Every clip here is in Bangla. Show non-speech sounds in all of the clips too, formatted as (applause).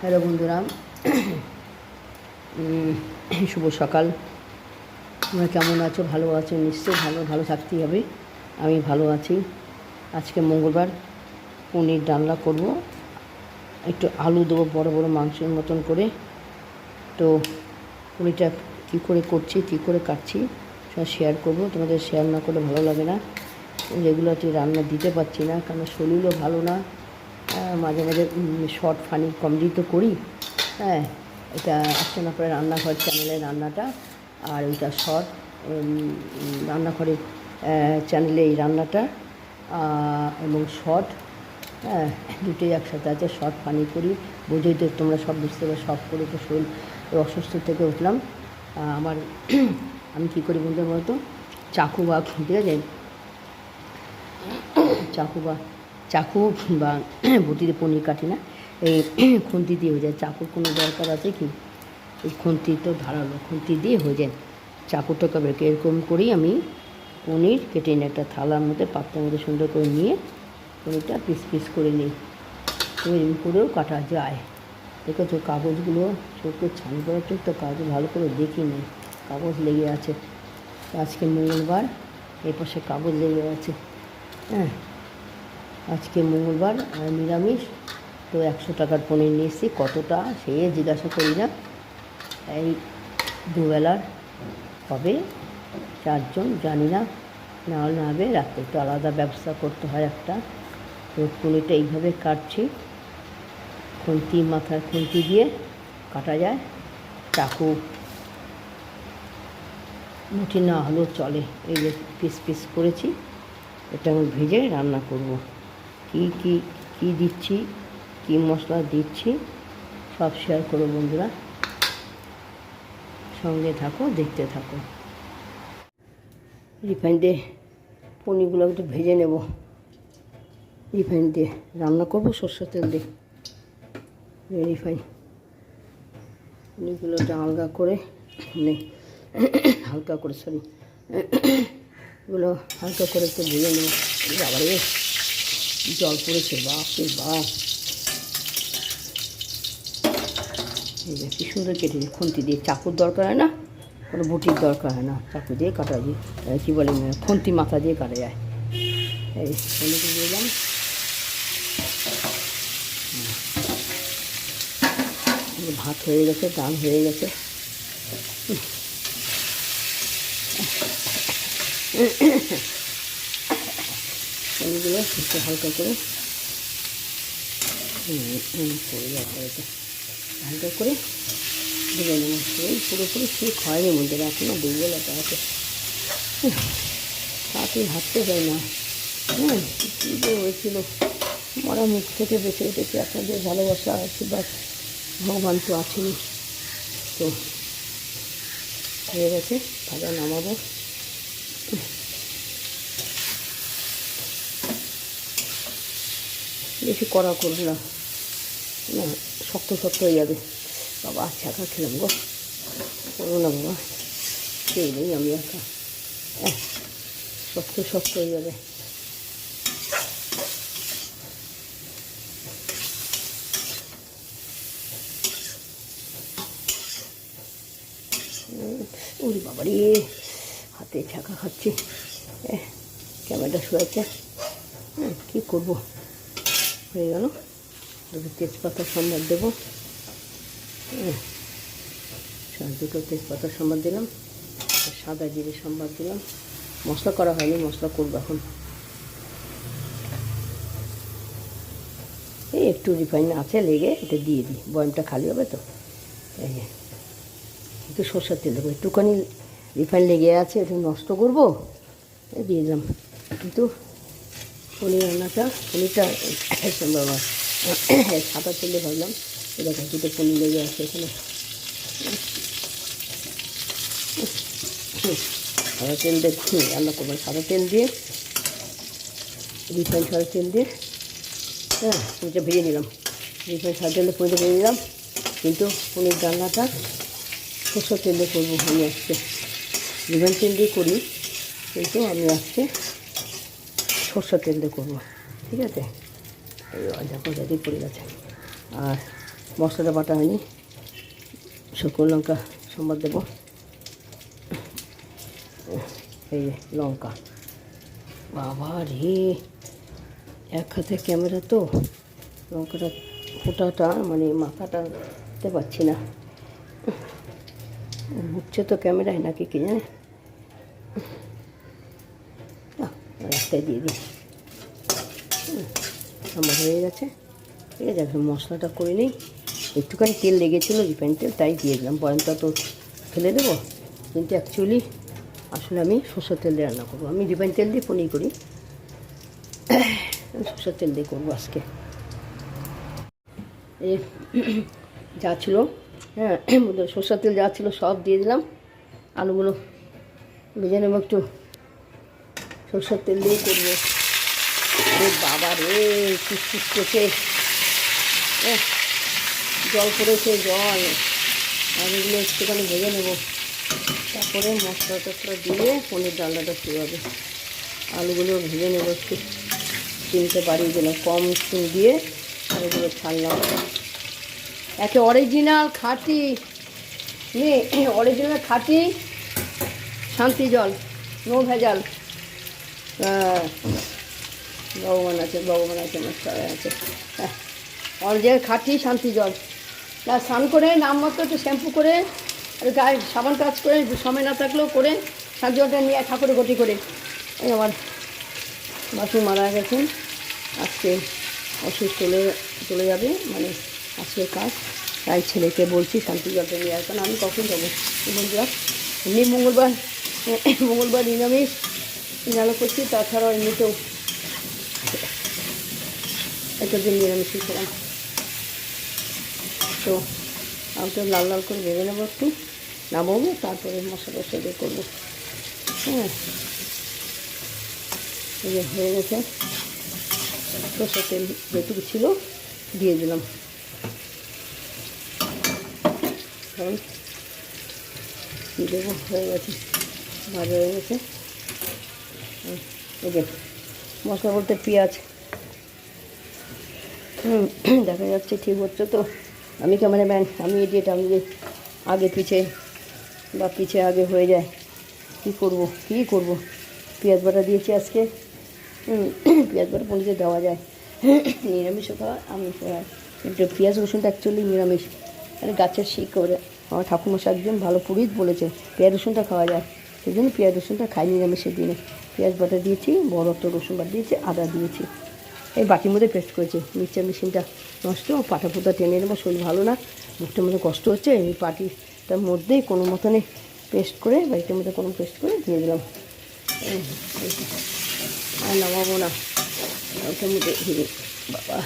হ্যালো বন্ধুরা। শুভ সকাল। তোমরা কেমন আছো? ভালো আছো? নিশ্চয়ই ভালো ভালো থাকতেই হবে। আমি ভালো আছি। আজকে মঙ্গলবার পনির ডালনা করব। একটু আলু দেবো, বড় বড় মাংসের মতন করে। তো পনিরটা কী করে করছি, কী করে কাটছি সব শেয়ার করব। তোমাদের শেয়ার না করলে ভালো লাগে না। যেগুলো রান্না দিতে পারছি না কারণ শরীরও ভালো না। মাঝে মাঝে শর্ট ফানি কমেডি তো করি। হ্যাঁ এটা একটা করে রান্নাঘর চ্যানেলের রান্নাটা, আর ওইটা শর্ট রান্নাঘরের চ্যানেলে এই রান্নাটা এবং শর্ট হ্যাঁ দুটোই একসাথে আছে শর্ট পানি করি। বুঝেই তো তোমরা সব বুঝতে পারো সব করে তো শরীর অসুস্থ থেকে উঠলাম। আমার, (clears throat) আমি কী করি বলতে বলতো? চাকু বা ঠিক আছে চাকু বা চাকু বা বটিতে পনির কাটি না। এই খুন্তি দিয়ে হয়ে যায়। চাকুর কোনো দরকার আছে কি? এই খুন্তি তো ধারালো খুন্তি দিয়ে হয়ে যায়। চাকুটাকে বেঁকে এরকম করেই আমি পনির কেটে নিই একটা থালার মধ্যে, পাত্রের মধ্যে সুন্দর করে নিয়ে পনিরটা পিস পিস করে নিই। এরকম করেও কাটা যায়। দেখেছ, কাগজগুলো চোখে ছান করার চোখ তো কাগজ ভালো করে দেখি নেই কাগজ লেগে আছে। আজকে মঙ্গলবার, এই পাশে কাগজ লেগে আছে। হ্যাঁ। আজকে মঙ্গলবার নিরামিষ। তো একশো টাকার পনির নিয়ে কতটা, সে জিজ্ঞাসা করি না। এই দুবেলার হবে চারজন, জানি না। না হলে হবে রাত্রে একটু আলাদা ব্যবস্থা করতে হয় একটা। তো পনিরটা এইভাবে কাটছি। খুন্তি মাথার খুন্তি দিয়ে কাটা যায়। চাকু মুঠি না হলেও চলে। এই যে পিস পিস করেছি, এটা আমি ভেজে রান্না করব। কি কি কি দিচ্ছি, কি মশলা দিচ্ছি, সব শেয়ার করো বন্ধুরা। সঙ্গে থাকো, দেখতে থাকো। রিফাইন দিয়ে পনিরগুলো একটু ভেজে নেব। রিফাইন দিয়ে রান্না করব, সর্ষের তেল দিয়ে। রিফাইন। পনিরগুলো একটু আলগা করে নেই হালকা করে সরি এগুলো হালকা করে একটু ভেজে নেব। আবার জল পড়েছে, বাপ রে বাপ। এই যে কি সুন্দর কেটেছে খুন্তি দিয়ে চাকুর দরকার হয় না? কোনো বুটির দরকার হয় না, চাকু দিয়ে কাটা যায়। কী বলে খুন্তি মাথা দিয়ে কাটা যায়। এই পনির দিয়ে দিলাম ভাত হয়ে গেছে, ডাল হয়ে গেছে। পনিরগুলো একটু হালকা করে হালকা করে ভেজে নেব। সেই পুরোপুরি ঠিক হয়নি, মধ্যে এখনও দুর্বলতা আছে। তাড়াতাড়ি হাঁটতে যায় না। হ্যাঁ কী যে হয়েছিল? মরা মুখ থেকে বেঁচে উঠেছে আপনাদের ভালোবাসা, আশীর্বাদ, ভগবান তো আছেনই। তো, হয়ে গেছে, ভাজা নামাবো। বেশি কড়া করব না। না, শক্ত শক্ত হয়ে যাবে। বাবা ছাকা খেলাম গো। করব না বাবা। খেয়ে নেই আমি একা। শক্ত শক্ত হয়ে যাবে। ওরে বাবা রে, হাতে ছাকা খাচ্ছি। ক্যামেরাটা শুয়েছে হ্যাঁ কী করব? হয়ে গেল। দুটো তেজপাতা সম্বাদ দেবো। হ্যাঁ, দুটো তেজপাতা সম্বাদ দিলাম। সাদা জিরে সম্বাদ দিলাম। মশলা করা হয়নি মশলা করব এখন। এই একটু রিফাইন আছে লেগে এটা দিয়ে দিই। বয়মটা খালি হবে তো? এই একটু সর্ষের তেল দেবো। একটুখানি রিফাইন লেগে আছে একটু নষ্ট করব। দিয়ে দিলাম। কিন্তু পনির রান্নাটা, পনিরটা বাবা সাদা তেলে ভাবলাম এ দেখো, দুটো পনির লেগে আছে এখানে। সাদা তেল দিয়ে রান্না করবেন সাদা তেল দিয়ে, রিফাইন সাদা তেল দিয়ে হ্যাঁ পনিরটা ভেজে নিলাম। রিফাইন সাদা তেলে পনিরটা ভেজে নিলাম। কিন্তু পনির রান্নাটা সরষের তেল দিয়ে করব আমি আজকে। রিফাইন তেল দিয়ে করি, কিন্তু আমি আজকে সরষের তেল দিয়ে করব, ঠিক আছে? দেখো পড়ে গেছে। আর মশলাটা বাটা হয়নি। শুকনো লঙ্কা সম্বাদ দেবো। এই লঙ্কা। বাবা রে, এক হাতে ক্যামেরা তো। লঙ্কাটা ফোটাটা মানে মাখাটা দিতে পারছি না। উঠছে তো ক্যামেরায় নাকি কি জানে? রাস্তায় দিয়ে দিই। আমার হয়ে গেছে। ঠিক আছে, এখন মশলাটা করে নিই। একটুখানি তেল লেগেছিলো, রিফাইন তেল, তাই দিয়ে দিলাম। বয়নটা তো ফেলে দেবো। কিন্তু অ্যাকচুয়ালি আসলে আমি সরষের তেল দিয়ে রান্না করব। আমি রিফাইন তেল দিয়ে পনির করি। সরষের তেল দিয়ে করব আজকে। এ যা ছিল হ্যাঁ সরষের তেল যা ছিল সব দিয়ে দিলাম। আলুগুলো ভেজে নেব একটু। সরষের তেল দিয়ে করব। বাবা রে কুচকুচ করছে। জল পড়েছে, জল। আর এগুলো একটুখানি ভেজে নেব। তারপরে মশলা টশলা দিয়ে পনির ডালনাটা শুরু হবে। আলুগুলো ভেজে নেব একটু। চিনতে পারি দিলাম কম চিন দিয়ে আলুগুলো ছাড়লাম। একে অরিজিনাল খাঁটি। নে অরিজিনাল খাঁটি। শান্তি জল, নো ভেজাল। হ্যাঁ ভগবান আছে ভগবান আছে আমার আছে। হ্যাঁ। অরিজিনাল খাঁটি শান্তি জল। তা স্নান করে, নাম মতো একটু শ্যাম্পু করে, আর গায়ে সাবান কাজ করে সময় না থাকলেও করে শান্তি জলটা নিয়ে ঠাকুরের গতি করে। এই আমার বাসু মারা গেছেন আজকে অসুস্থ চলে চলে যাবে মানে আজকে কাজ। তাই ছেলেকে বলছি, শান্তি জলটা নিয়ে আসবেন আমি কখন যাব? বন্ধুরা, এমনি মঙ্গলবার মঙ্গলবার নিরামিষ। নিরামিষ করছি তাছাড়া এমনিতেও একটা দিন নিরামিষই ছিলাম তো আমি তো লাল লাল করে ভেবে নেব একটু, নামাবো, তারপরে মশলা দিয়ে করব। হ্যাঁ। হয়ে গেছে। সরষের তেল যেটুকু ছিল দিয়ে দিলাম। দেবো, হয়ে গেছে, ভাজা হয়ে গেছে। মশলা বলতে পেঁয়াজ। দেখা যাচ্ছে ঠিক হচ্ছে তো। আমি ক্যামেরাম্যান, আমি এডিট আমি আগে পিছে বা পিছে আগে হয়ে যায়। কী করব কী করব? পেঁয়াজ বাটা দিয়েছি আজকে। পেঁয়াজ বাটা পনিরে দেওয়া যায়। নিরামিষও খাওয়া আমি খাওয়া কিন্তু পেঁয়াজ রসুনটা অ্যাকচুয়ালি নিরামিষ। মানে গাছের শিক করে আমার ঠাকুরমশা একজন ভালো পুরোহিত বলেছে, পেঁয়াজ, রসুনটা খাওয়া যায়। সেই জন্য পেঁয়াজ রসুনটা খাই নিরামিষের দিনে। পেঁয়াজ বাটা দিয়েছি, বড় একটা রসুন বাটা দিয়েছি, আদা দিয়েছি। এই বাটির মধ্যে পেস্ট করেছি। মিক্সচার মেশিনটা নষ্ট পাটা ফুটা টেনে নেব, শরীর ভালো না। মুখটার মধ্যে কষ্ট হচ্ছে, এই পাটিটার মধ্যেই কোনো মতনে পেস্ট করে বাড়িটার মধ্যে কোনো পেস্ট করে দিয়ে দিলাম। আর নামাবো না। ওটার মধ্যে হিরে বাবা।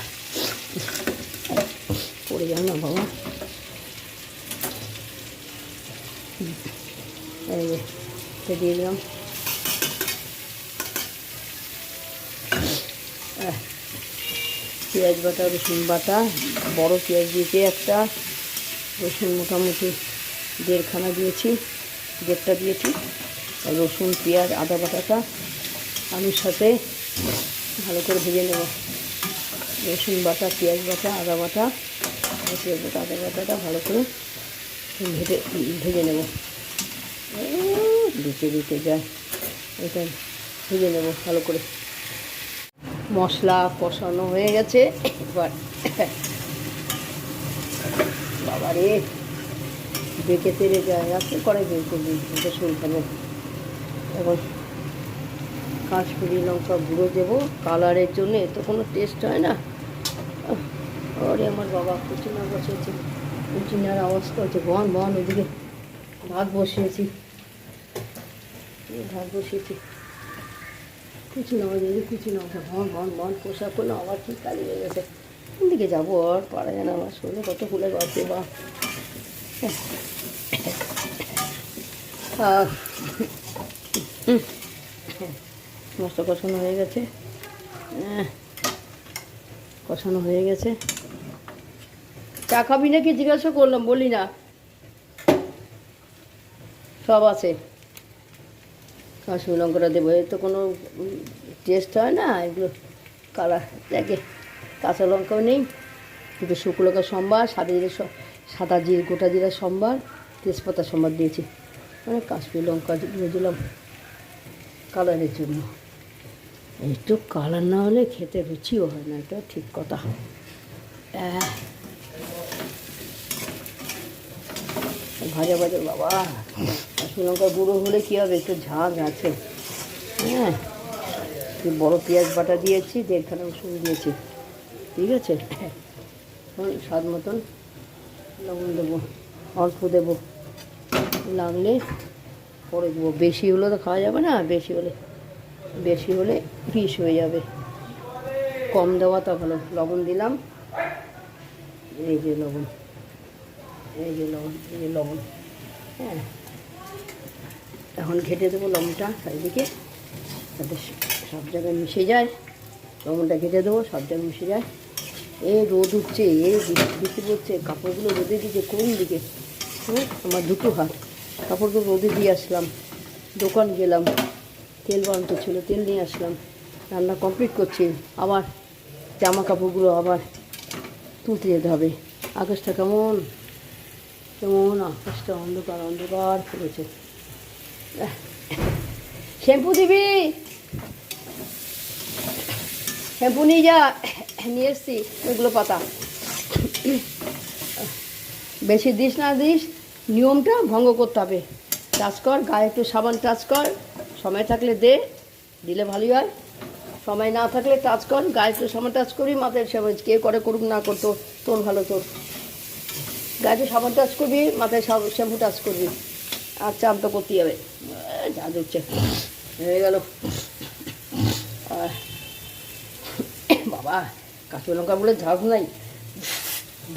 পড়ে যাও না, বাবা। এই যে দিয়ে দিলাম। পেঁয়াজ বাটা, রসুন বাটা, বড় পেঁয়াজ দিয়েছি একটা। রসুন মোটামুটি দেড়খানা দিয়েছি, দেড়টা দিয়েছি। রসুন, পেঁয়াজ, আদা বাটাটা আলুর সাথে ভালো করে ভেজে নেব। রসুন বাটা, পেঁয়াজ বাটা, আদা বাটা, পেঁয়াজ বাটা, আদা বাটাটা ভালো করে ভেজে ভেজে নেব। দিতে দিতে যায়। এটা ভেজে নেব ভালো করে। মশলা কষানো হয়ে গেছে। এবার বাবা রে বেঁকে তেরে যায়। আজকে কড়াই বের শরীর খাবে এখন কাশ্মীরি লঙ্কা গুঁড়ো দেবো। কালারের জন্য এত কোনো টেস্ট হয় না। আরে আমার বাবা কুচিনা বসেছে কুচিনার অবস্থা হচ্ছে বন বন, ওদিকে ভাত বসিয়েছি। ভাত বসিয়েছি কুচি নাও যদি কুচি নাও ভন ভন ভন পোশাক করলে আবার ঠিক কালি হয়ে গেছে কোন দিকে যাব আর পারা যায় না আমার শরীরে কত ফুলে গেছে বা। মশলা কষানো হয়ে গেছে কষানো হয়ে গেছে চা খাবি নাকি জিজ্ঞাসা করলাম, বলি না সব আছে কাশ্মীর লঙ্কাটা দেবো, এর তো কোনো টেস্ট হয় না, এগুলো কালার, দেখে। কাঁচা লঙ্কাও নেই শুকনো লঙ্কা সম্বার, সাদা জিরে সাদা জিরে, গোটা জিরা সম্বার, তেজপাতা সম্বার দিয়েছি। মানে কাশ্মীর লঙ্কা দিয়ে দিলাম, কালারের জন্য। একটু কালার না হলে খেতে রুচিও হয় না, এটা ঠিক কথা। ভাজা ভাজা, বাবা। কাশ্মীর লঙ্কা গুঁড়ো হলে কী হবে? একটু ঝাঁঝ আছে। হ্যাঁ বড় পেঁয়াজ বাটা দিয়েছি, দেড়খানা রসুন দিয়েছি। ঠিক আছে? স্বাদ মতন লবণ দেবো, অল্প দেবো। লাগলে পরে দেবো। বেশি হলে তো খাওয়া যাবে না বেশি হলে বেশি হলে পিস হয়ে যাবে। কম দেওয়া তো ভালো। লবণ দিলাম। এই যে লবণ, এই যে লবণ, এই যে লবণ। হ্যাঁ। এখন ঘেটে দেবো লবণটা চারিদিকে, যাতে সব জায়গায় মিশে যায়। লবণটা ঘেটে দেবো, সব জায়গায় মিশে যায়। এ রোদ উঠছে এ বৃষ্টি পড়ছে, কাপড়গুলো রোদে দিকে কোন দিকে? আমার দুটো হাত। কাপড়গুলো রোদে দিয়ে আসলাম, দোকান গেলাম, তেল বানাতে ছিল, তেল নিয়ে আসলাম। রান্না কমপ্লিট করছি, আবার জামা কাপড়গুলো আবার তুলতে যেতে হবে। আকাশটা কেমন? কেমন? আকাশটা অন্ধকার অন্ধকার করেছে শ্যাম্পু দিবি শ্যাম্পু নিয়ে যা নিয়ে এসছি ওইগুলো পাতা। বেশি দিস না দিস, নিয়মটা ভঙ্গ করতে হবে। টাচ কর, গায়ে একটু সাবান টাচ কর, সময় থাকলে দে, দিলে ভালোই হয়। সময় না থাকলে টাচ কর, গায়ে একটু সাবান টাচ করি, মাথায় সাবান, কে করে করুক না করতো, তোর ভালো তোর। গায়ে একটু সাবান টাচ করবি, মাথায় শ্যাম্পু টাচ করবি। আর চান তো করতেই হবে যা দিচ্ছে হয়ে গেল। আর বাবা, কাঁচা লঙ্কা বলে ঝাঁক নাই।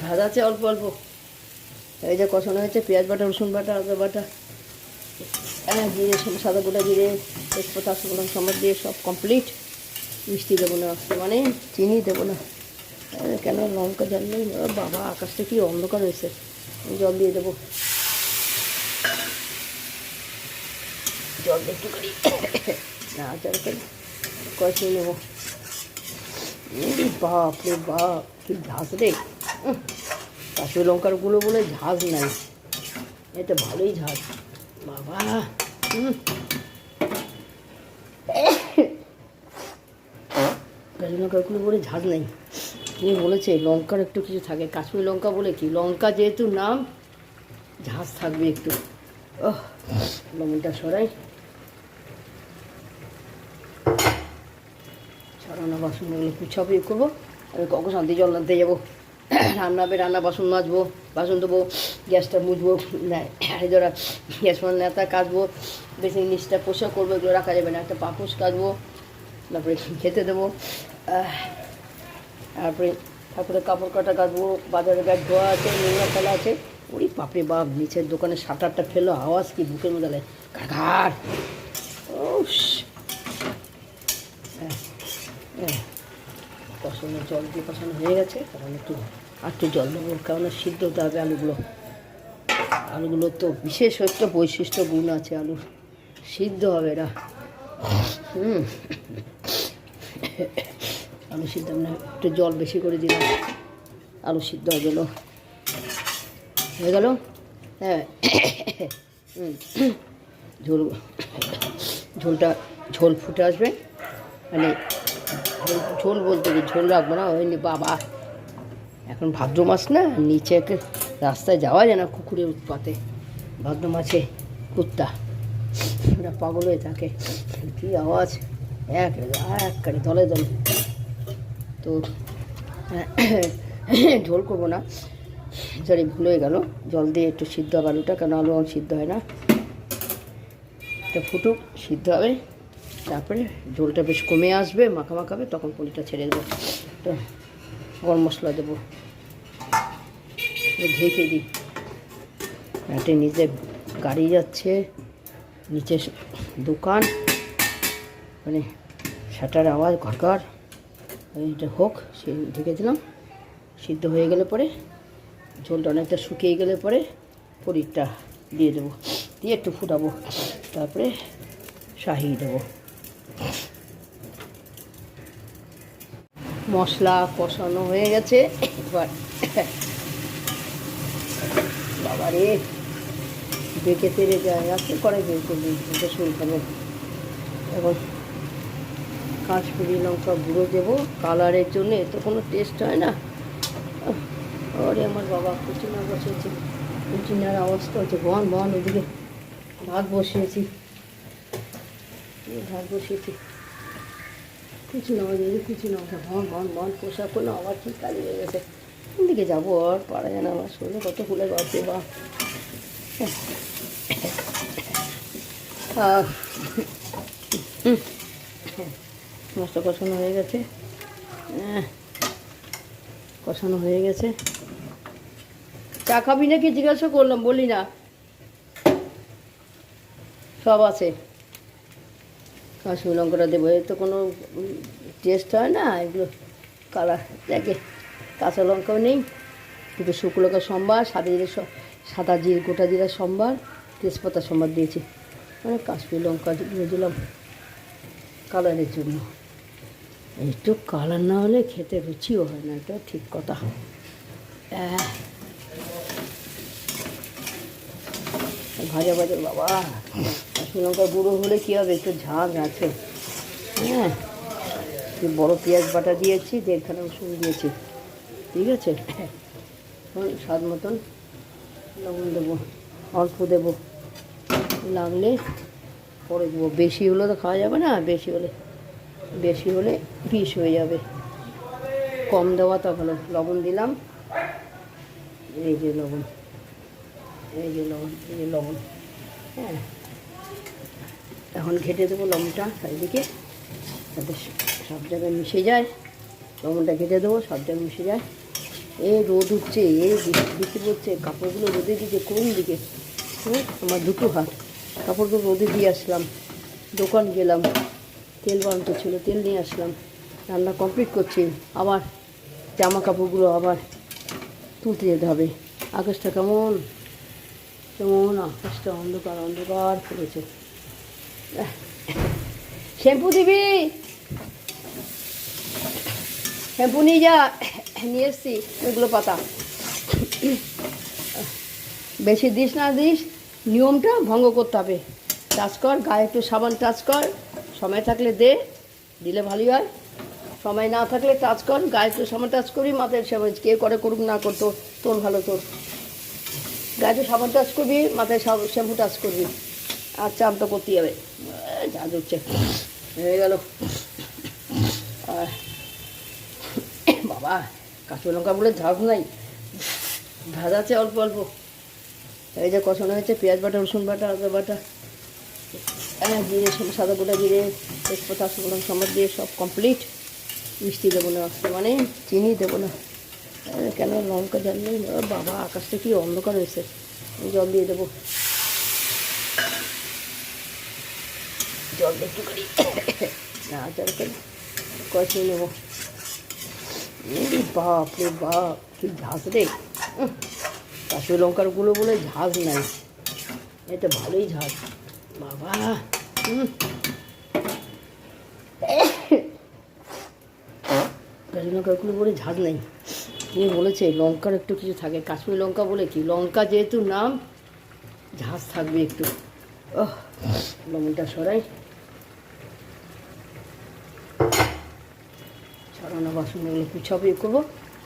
ভাজা আছে অল্প অল্প। এই যে কষানো হয়েছে, পেঁয়াজ বাটা, রসুন বাটা, আদা বাটা। হ্যাঁ জিরে, সাদা গোটা জিরে, তেজপাতা, শুকনো সম্বাদ দিয়ে সব কমপ্লিট মিষ্টি দেবো না মানে চিনি দেবো না। কেন লঙ্কা জল নেই? বাবা, আকাশটা কি অন্ধকার হয়েছে। জল দিয়ে দেবো। জল একটু করি না জল করি কষিয়ে নেব। বাপ রে বাপ কি ঝাঁস রে। উহ, কাঁচা লঙ্কার গুঁড়ো বলে ঝাঁজ নাই। এটা ভালোই ঝাঁজ বাবা হুম কাঁচা বলে ঝাঁজ নেই। তুমি বলেছে লঙ্কার একটু কিছু থাকে। কাশ্মীর লঙ্কা বলে কি? লঙ্কা যেহেতু নাম ঝাঁজ থাকবে একটু। ও লবণটা সরাই ছড়ানো বাসনগুলো গুছাবো ইয়ে করব আমি কখন শান্তি জল আনতে যাব রান্না হবে রান্না বাসন মাজবো বাসন দেবো গ্যাসটা মুছবো ধরা গ্যাস মানে নেতা কাটবো বেশি নিচটা পোষা করব এগুলো রাখা যাবে না একটা পাপোশ কাটবো তারপরে খেতে দেবো তারপরে তারপরে কাপড় কাটা কাটবো বাজারে ব্যাগ ধোয়া আছে নোংরা ফেলা আছে ওই বাপরে বাপ, নিচের দোকানে সাঁটারটা ফেলো, আওয়াজ কি বুকের মধ্যে ঘাড় উস হ্যাঁ হ্যাঁ। কষানো জল দিয়ে কষানো হয়ে গেছে কারণ একটু, আর একটু জল দেবো কারণ সিদ্ধ হতে হবে আলুগুলো। আলুগুলো তো বিশেষ একটা বৈশিষ্ট্য গুণ আছে আলুর। সিদ্ধ হবে এরা হুম। আলু সিদ্ধ মানে একটু জল বেশি করে দিলাম, আলু সিদ্ধ হয়ে গেলো। হয়ে গেল? হ্যাঁ। ঝোল, ঝোলটা, ঝোল ফুটে আসবে। মানে ঝোল বলতে কি? ঝোল রাখব না? ওই বাবা। এখন ভাদ্র মাস না? নিচে রাস্তায় যাওয়া যায় না কুকুরের উৎপাতে। ভাদ্র মাছে কুত্তা। ওরা পাগল হয়ে থাকে। কী আওয়াজ? এক এক কারে দলে দলে। তো ঝোল করব না। সরি, ভুল হয়ে গেল। জল দিয়ে একটু সিদ্ধ হবে আলুটা কেন আলু সিদ্ধ হয় না। এটা ফুটুক, সিদ্ধ হবে। তারপরে ঝোলটা বেশ কমে আসবে, মাখা মাখাবে তখন পুলিটা ছেড়ে দেবো। তো গরম মশলা দেবো। ঢেকে দিই। রাতে নিচে গাড়ি যাচ্ছে, নিচে দোকান মানে শাটার আওয়াজ, ঘরঘর। এইটা হোক, সে ঢেকে দিলাম। সিদ্ধ হয়ে গেলে পরে ঝোলটা অনেকটা শুকিয়ে গেলে পরে পনিরটা দিয়ে দেবো। দিয়ে একটু ফুটাবো। তারপরে শাহি দেবো। মশলা কষানো হয়ে গেছে। এবার বাবা রে বেঁকে তেরে যায় আজকে করে বের করবি এটা শুরু এখন কাশ্মীরি লঙ্কা গুঁড়ো দেবো। কালারের জন্য এ তো কোনো টেস্ট হয় না। ওরে আমার বাবা কুচিনা বসেছি। কুচিনার অবস্থা হচ্ছে বন বন ওদিকে। ভাত বসিয়েছি। ভাত বসিয়েছি। কিছু না, ওই কিছু না বন বন ভন পোশাক করল আবার ঠিক কালি হয়ে গেছে। কোন দিকে যাব আর পারা যায় না আমার শরীরে কত ফুলে বাড়ছে বা। মস্ত কষানো হয়ে গেছে। কষানো হয়ে গেছে। চা খাবি নাকি জিজ্ঞাসা করলাম? বলি না। সব আছে। কাশ্মীর লঙ্কাটা দেবো। এর তো কোনো টেস্ট হয় না। এগুলো কালার দেখে কাঁচা লঙ্কাও নেই। দুটো শুকনো লঙ্কা সম্বার সাদা জিরে সাদা জিরে, গোটা জিরা সম্বার তেজপাতা সম্বার দিয়েছি। মানে কাশ্মীর লঙ্কা দিলাম কালারের জন্য। একটু কালার না হলে খেতে রুচিও হয় না। এটা ঠিক কথা। আহ। ভাজা ভাজা, বাবা, কাশ্মীর লঙ্কা গুঁড়ো হলে কী হবে? একটু ঝাঁক আছে। হ্যাঁ বড় পেঁয়াজ বাটা দিয়েছি দেড়খানা রসুন দিয়েছি। ঠিক আছে? স্বাদ মতন লবণ দেবো, অল্প দেবো। লাগলে পরে দেবো। বেশি হলে তো খাওয়া যাবে না, বেশি হলে বেশি হলে পিস হয়ে যাবে। কম দেওয়া তো ভালো। লবণ দিলাম। এই যে লবণ। এই যে লবণ এই যে লবণ হ্যাঁ। এখন ঘেটে দেবো লবণটা চারিদিকে, যাতে সব জায়গায় মিশে যায়। লবণটা ঘেটে দেবো, সব জায়গায় মিশে যায়। এ, রোদ উঠছে, এ বৃষ্টি পড়ছে, কাপড়গুলো রোদে দিকে, কোন দিকে? হ্যাঁ আমার দুটো হাত। কাপড়গুলো রোদে দিয়ে আসলাম। দোকান গেলাম। তেল বানাতে ছিল তেল নিয়ে আসলাম। রান্না কমপ্লিট করছি। আবার জামা কাপড়গুলো আবার তুলতে যেতে হবে। আকাশটা কেমন? কেমন আকাশটা অন্ধকার অন্ধকার করেছে শ্যাম্পু দিবি? শ্যাম্পু নিয়ে যা। নিয়ে এসছি ওইগুলো পাতা। বেশি দিস না দিস, নিয়মটা ভঙ্গ করতে হবে। টাচ কর, গায়ে একটু সাবান টাচ কর, সময় থাকলে দে, দিলে ভালোই হয়। সময় না থাকলে টাচ কর, গায়ে একটু সাবান টাচ করি, মাথায় সাবান কে করে করুক না করতো, তোর ভালো তোর। গায়ে সাবান টাচ করবি, মাথায় শ্যাম্পু টাচ করবি। আর চান তো করতেই হবে। যা হচ্ছে হয়ে গেল। বাবা, কাঁচা লঙ্কা বলে ঝাঁজ নাই। ঝাঁজ আছে অল্প অল্প। এই যে কষানো হয়েছে, পেঁয়াজ বাটা, রসুন বাটা, আদা বাটা। হ্যাঁ জিরে সব সাদা গোটা জিরে, তেজপাতা, শুকনো দিয়ে সব কমপ্লিট মিষ্টি দেবো না মানে চিনি দেবো না। কেন লঙ্কা জল নেই বাবা, আকাশটা কি অন্ধকার হয়েছে? জল দিয়ে দেবো। জল একটু করি। না জল করে কষিয়ে নেব। বাপ রে বাপ, কি ঝাঁস রে। কাশ্মীর লঙ্কারগুলো বলে ঝাঁজ নাই। এটা ভালোই ঝাঁজ। বাবা কাশ্মীর লঙ্কারগুলো বলে ঝাঁজ নেই। তিনি বলেছে লঙ্কার একটু কিছু থাকে, কাশ্মীর লঙ্কা বলে কি? লঙ্কা যেহেতু নাম ঝাঁজ থাকবে একটু। ওহ, লবণটা সরাই। ছড়ানো বাসন এগুলো গুছাবো ইয়ে করব,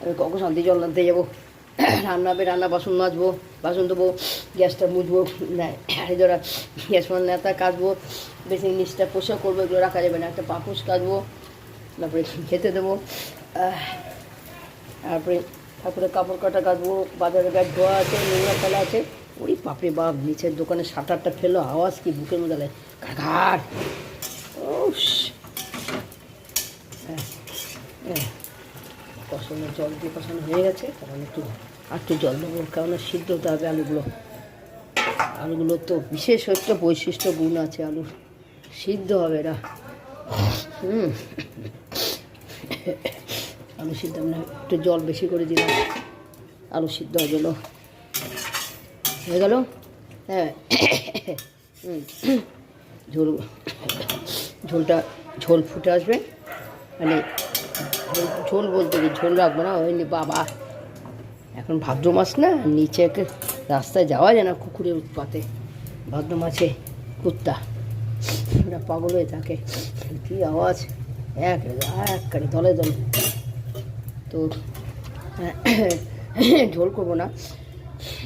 আমি কখন শান্তি জল আনতে যাব? রান্না হবে, রান্না, বাসন মাজবো, বাসন দেবো গ্যাসটা মুছবো হাড়ি ধরা, গ্যাস নেতা কাচবো, বেশি নিচটা পোষা করব, এগুলো রাখা যাবে না, একটা পাপুস কাচবো, তারপরে খেতে দেবো। তারপরে তারপরে কাপড় কাটা কাচবো, বাজারে ব্যাগ ধোয়া আছে, নোংরা ফেলা আছে। ওই বাপরে বাপ, নিচের দোকানে সাঁতারটা ফেলো, আওয়াজ কি বুকের মধ্যে লাগে ঘাট উস হ্যাঁ হ্যাঁ। কষানো জল দিয়ে কষানো হয়ে গেছে কারণ একটু, আর একটু জল দেবো, কেননা সিদ্ধ হতে হবে আলুগুলো। আলুগুলো তো বিশেষ একটা বৈশিষ্ট্য, গুণ আছে আলুর। সিদ্ধ হবে এরা হুম। আলু সিদ্ধ আমরা একটু জল বেশি করে দিলাম আলু সিদ্ধ হয়ে গেলো হয়ে গেল হ্যাঁ ঝোল ঝোলটা ঝোল ফুটে আসবে মানে ঝোল- বলতে কি ঝোল রাখব না ওই বাবা এখন ভাদ্র মাস না নিচে রাস্তায় যাওয়া যায় না কুকুরের উৎপাতে ভাদ্র মাসে কুত্তা পাগল হয়ে থাকে কী আওয়াজ এক এক দলে দলে তো (coughs) ঝোল করব না।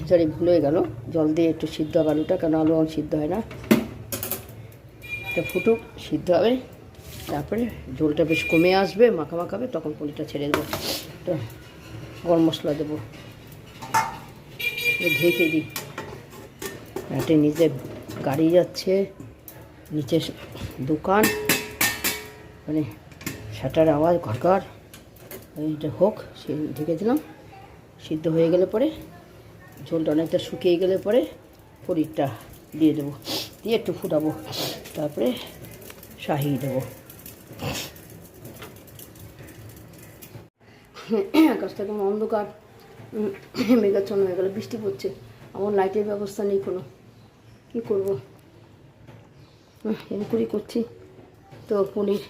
সরি, ভুল হয়ে গেল। জল দিয়ে একটু সিদ্ধ হবে আলুটা, কারণ আলু আমার সিদ্ধ হয় না। এটা ফুটুক, সিদ্ধ হবে। তারপরে ঝোলটা বেশ কমে আসবে, মাখা মাখাবে তখন পনিরটা ছেড়ে দেবো। তো গরম মশলা দেবো। ঢেকে দিই। একটা নিচে গাড়ি যাচ্ছে, নিচে দোকান। মানে শাটার আওয়াজ, ঘরঘর। এইটা হোক, সে ঢেকে দিলাম। সিদ্ধ হয়ে গেলে পরে ঝোলটা অনেকটা শুকিয়ে গেলে পরে পনিরটা দিয়ে দেবো, দিয়ে একটু ফুটাবো, তারপরে শাহি দেবো। আকাশটা কেমন অন্ধকার মেঘাচ্ছন্ন হয়ে গেল, বৃষ্টি পড়ছে। আমার লাইটের ব্যবস্থা নেই কোনো। কী করব? এম করছি। তো পনির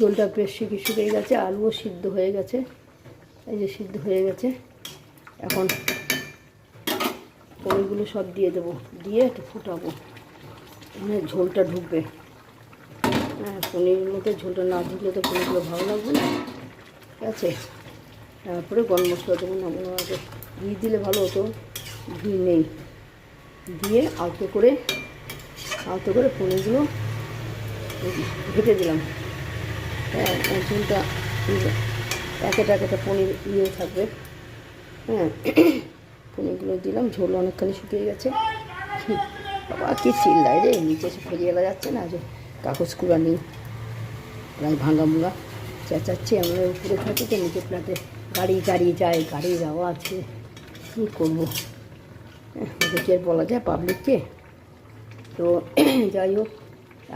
জলটা বেশ শুকিয়ে শুকিয়ে গেছে, আলুও সিদ্ধ হয়ে গেছে। এই যে সিদ্ধ হয়ে গেছে। এখন পনিরগুলো সব দিয়ে দেবো। দিয়ে একটু ফুটাবো। মানে ঝোলটা ঢুকবে। হ্যাঁ পনিরের মধ্যে ঝোলটা না ঢুকলে তো পনিরগুলো ভালো লাগবে না। ঠিক আছে? তারপরে গরম মশলা দেবো। নামানো আগে ঘি দিলে ভালো হতো। ঘি নেই। দিয়ে আলতো করে আলতো করে পনিরগুলো ঘেটে দিলাম। ঝোলটা প্যাকেট প্যাকেটে পনির ইয়ে থাকবে। হ্যাঁ পনিরগুলো দিলাম ঝোল অনেকখানি শুকিয়ে গেছে। বাবা কি চিল্লায় রে নিচে এসে ফেরিয়ে যাচ্ছে না যে কাগজ কুড়া নেই। প্রায় ভাঙা মুড়া। চেঁচাচ্ছি আমরা উপরে থাকি তো নিচে ফ্ল্যাটে গাড়ি গাড়ি যায় গাড়ির আওয়াজ আছে কী করব? হ্যাঁ, কি আর বলা যায় পাবলিককে। তো যাই হোক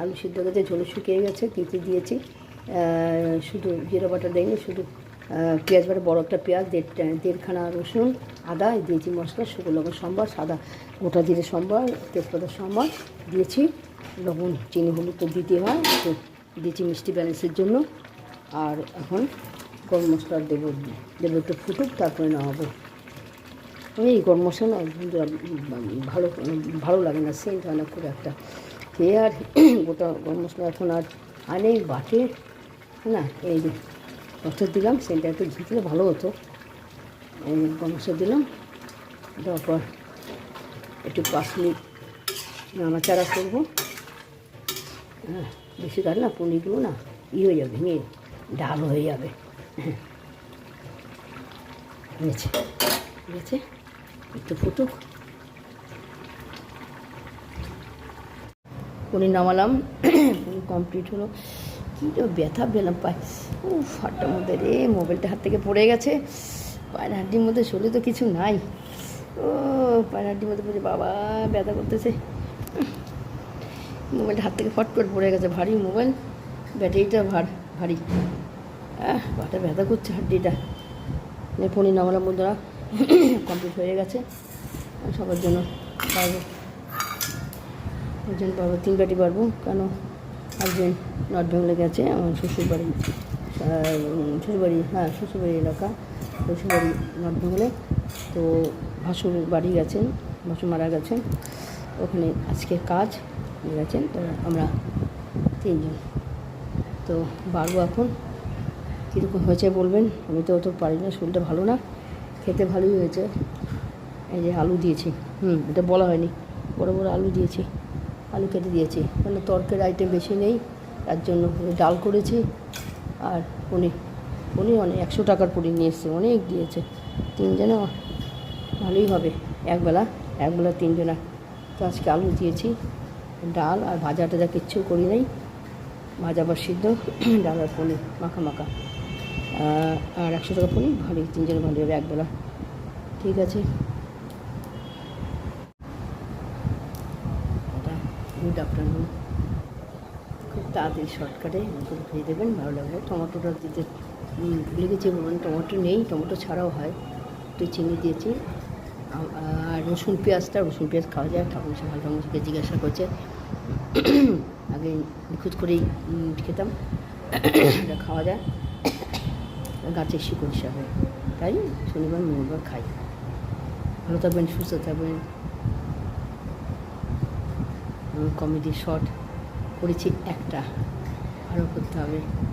আলু সিদ্ধ গেছে ঝোল শুকিয়ে গেছে তিতে দিয়েছি। শুধু জিরা বাটা দেয়নি, শুধু পেঁয়াজ বাটা বড় একটা পেঁয়াজ, দেড় দেড়খানা রসুন, আদা দিয়েছি মশলা, শুকনো লবণ সম্বার সাদা গোটা জিরে সম্বার তেজপাতা সম্বার দিয়েছি লবণ, চিনি, হলুদ তো দিতে হয় তো দিয়েছি মিষ্টি ব্যালেন্সের জন্য। আর এখন গরম মশলা দেবো দেবো একটু ফুটুক, তারপরে নামাবো। এই গরম মশলা না, ভালো ভালো লাগে না, সেন্ট হয় না খুব একটা। খেয়ে আর গোটা গরম মশলা এখন আর আনে বাটে। না, এই যে কত দিলাম সেন্টটা একটু ঝিঁকলে ভালো হতো। এই মশলা দিলাম, দেওয়ার পর একটু পাঁচ মিনিট নাড়াচাড়া করব। হ্যাঁ বেশি কাল না, পনিরগুলো না ই হয়ে যাবে, ভেঙে ডাল হয়ে যাবে। হয়েছে হয়েছে, একটু ফুটুক। পনির নামালাম কমপ্লিট হলো। কী ব্যথা পেলাম পাই ও ফাটার মধ্যে রে, মোবাইলটা হাত থেকে পড়ে গেছে। পায়ের হাড্ডির মধ্যে শরীরে তো কিছু নাই। ও, পায়ের হাড্ডির মধ্যে পড়ে বাবা, ব্যথা করতেছে। মোবাইলটা হাত থেকে ফট করে পড়ে গেছে, ভারী মোবাইল। ব্যাটারিটা ভার, ভারী। আহ পাটা ব্যথা করছে হাড্ডিটা। পনির নামালাম বন্ধুরা কমপ্লিট হয়ে গেছে। সবার জন্য পারব একজন পারব তিন বাটি পারব কেন? একজন নর্থ বেঙ্গলে গেছে, আমার শ্বশুরবাড়ি শ্বশুরবাড়ি হ্যাঁ শ্বশুরবাড়ি এলাকা, শ্বশুরবাড়ি নর্থ বেঙ্গলে। তো ভাসুর বাড়ি গেছেন, ভাসুর মারা গেছেন, ওখানে আজকে কাজ গেছেন, তো আমরা তিনজন। তো বাড়বো এখন কীরকম হয়েছে বলবেন? আমি তো অত পারি না, শরীরটা ভালো না, খেতে ভালোই হয়েছে। এই যে আলু দিয়েছি, হুম, এটা বলা হয়নি, বড় বড় আলু দিয়েছি, আলু কেটে দিয়েছি। মানে তর্কের আইটেম বেশি নেই, তার জন্য ডাল করেছি। আর পনির পনির অনেক, একশো টাকার পনির নিয়ে এসছে, অনেক দিয়েছে। তিনজনে ভালোই হবে, একবেলা একবেলা তিনজনা। তো আজকে আলু দিয়েছি, ডাল আর ভাজা টাজা কিচ্ছু করি নাই, ভাজা বা সিদ্ধ, (clears throat) ডাল আর পনির, মাখা মাখা। আর একশো টাকা পনির, ভালোই, তিনজনে ভালো হবে, একবেলা। ঠিক আছে এটা গুড আফটারনুন খুব তাড়াতাড়ি শর্টকাটে করে খেয়ে দেবেন, ভালো লাগবে। টমেটোটা দিতে ভুলে গেছি বলবেন টমেটো নেই, টমেটো ছাড়াও হয়। একটু চিনি দিয়েছি। আর রসুন পেঁয়াজটা, রসুন পেঁয়াজ খাওয়া যায়, ঠাকুর সে ভালো ঠাকুরকে জিজ্ঞাসা করছে। (clears throat) আগে নিখুঁত করেই খেতাম। (clears throat) এটা খাওয়া যায়। গাছের শিকড় হিসাবে। তাই শনিবার, মঙ্গলবার খাই। ভালো থাকবেন, সুস্থ থাকবেন। কমেডি শর্ট করেছি একটা। আরও করতে হবে।